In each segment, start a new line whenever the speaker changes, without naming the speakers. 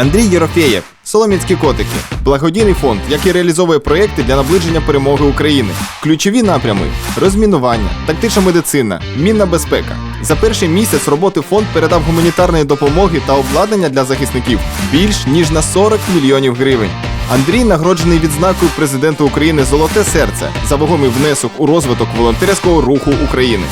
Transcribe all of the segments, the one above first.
Андрій Єрофєєв, Солом'янські котики, благодійний фонд, який реалізовує проєкти для наближення перемоги України. Ключові напрями: розмінування, тактична медицина, мінна безпека. За перший місяць роботи фонд передав гуманітарної допомоги та обладнання для захисників більш ніж на 40 мільйонів гривень. Андрій нагороджений відзнакою президента України Золоте серце за вагомий внесок у розвиток волонтерського руху України.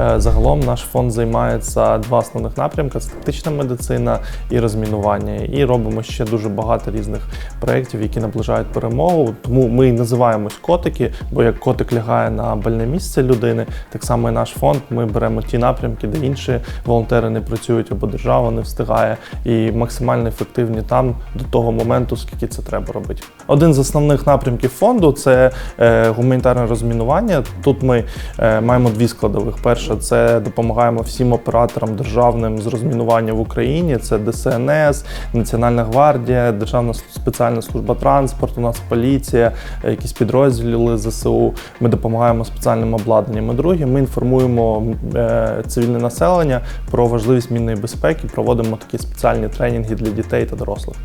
Е, Загалом наш фонд займається два основних напрямки: це тактична медицина і розмінування. І робимо ще дуже багато різних проєктів, які наближають перемогу. Тому ми і називаємось котики, бо як котик лягає на больне місце людини, так само і наш фонд. Ми беремо ті напрямки, де інші волонтери не працюють або держава не встигає, і максимально ефективні там до того моменту, скільки це треба робити. Один з основних напрямків фонду це е, гуманітарне розмінування. Тут ми е, маємо дві складових. Перша це допомагаємо всім операторам державним з розмінування в Україні. Це ДСНС, Національна гвардія, Державна спеціальна служба транспорту, у нас поліція, якісь підрозділи ЗСУ. Ми допомагаємо спеціальним обладнанням. І друге, ми інформуємо е, цивільне населення про важливість мінної безпеки, проводимо такі спеціальні тренінги для дітей та дорослих.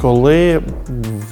Коли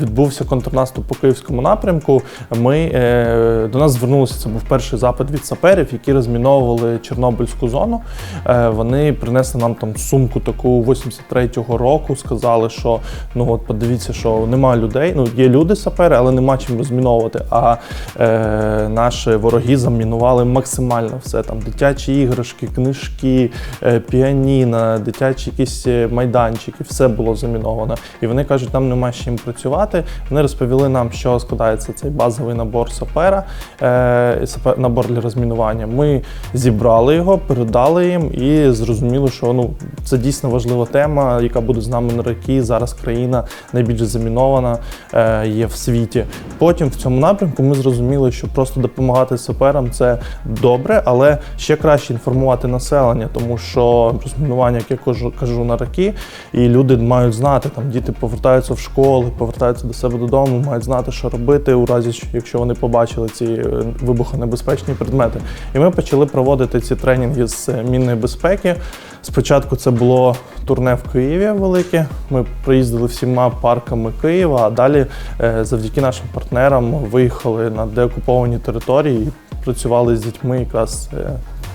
відбувся контрнаступ по київському напрямку, ми е, до нас звернулися. Це був перший запит від саперів, які розміновували Чорнобильську зону. Е, вони принесли нам там сумку таку 83-го року. Сказали, що ну от подивіться, що немає людей. Ну є люди сапери, але нема чим розміновувати. А е, наші вороги замінували максимально все. Там дитячі іграшки, книжки, е, піаніно, дитячі якісь майданчики, все було заміновано. І вони кажуть, нам нема з чим працювати. Вони розповіли нам, що складається цей базовий набор сапера, е, набор для розмінування. Ми зібрали його, передали їм і зрозуміли, що ну це дійсно важлива тема, яка буде з нами на роки. Зараз країна найбільш замінована е, є в світі. Потім в цьому напрямку ми зрозуміли, що просто допомагати саперам це добре, але ще краще інформувати населення, тому що розмінування, як я кажу на роки, і люди мають знати, там діти повертаються в школи, повертаються до себе додому, мають знати, що робити у разі, якщо вони побачили ці е, вибухонебезпечні предмети. І ми почали проводити ці тренінги з е, мінної безпеки. Спочатку це було турне в Києві велике. Ми приїздили всіма парками Києва, а далі е, завдяки нашим партнерам виїхали на деокуповані території і працювали з дітьми якраз.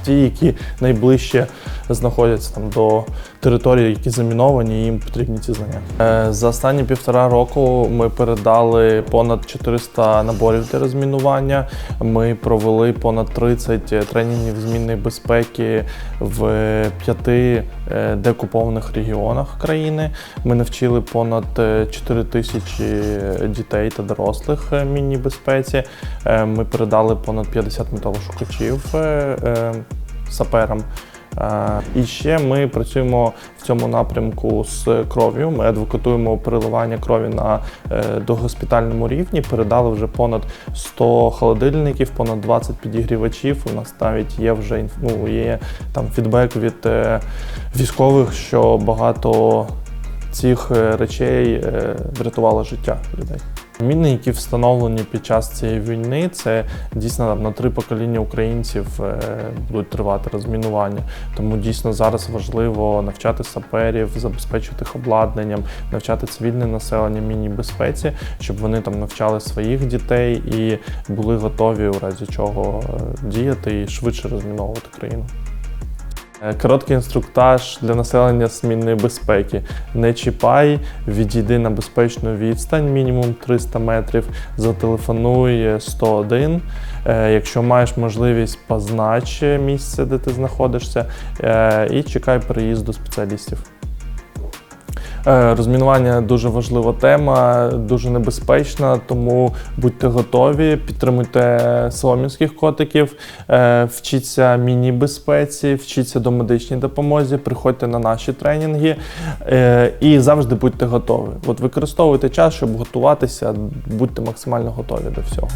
Ті, які найближче знаходяться там до території, які заміновані, і їм потрібні ці знання. Е, За останні півтора року ми передали понад 400 наборів для розмінування. Ми провели понад 30 тренінгів змінної безпеки в п'яти е, декупованих регіонах країни. Ми навчили понад е, 4 тисячі дітей та дорослих е, мінній безпеці. Е, Ми передали понад 50 металошукачів е, е, саперам. І ще ми працюємо в цьому напрямку з кров'ю. Ми адвокатуємо переливання крові на е, догоспітальному рівні. Передали вже понад 100 холодильників, понад 20 підігрівачів. У нас навіть є вже ну, є там фідбек від е, військових, що багато цих е, речей врятувало життя людей. Міни, які встановлені під час цієї війни, це дійсно на три покоління українців е, будуть тривати розмінування. Тому дійсно зараз важливо навчати саперів, забезпечувати їх обладнанням, навчати цивільне населення мінній безпеці, щоб вони там навчали своїх дітей і були готові у разі чого е, діяти і швидше розміновувати країну. Е, Короткий інструктаж для населення змінної безпеки. Не чіпай, відійди на безпечну відстань, мінімум 300 метрів, зателефонуй 101. Е, Якщо маєш можливість, познач місце, де ти знаходишся, е, і чекай приїзду спеціалістів. Е, Розмінування дуже важлива тема, дуже небезпечна, тому будьте готові, підтримуйте соломінських котиків, е, вчіться міні-безпеці, вчіться до медичній допомозі, приходьте на наші тренінги е, і завжди будьте готові. От використовуйте час, щоб готуватися, будьте максимально готові до всього.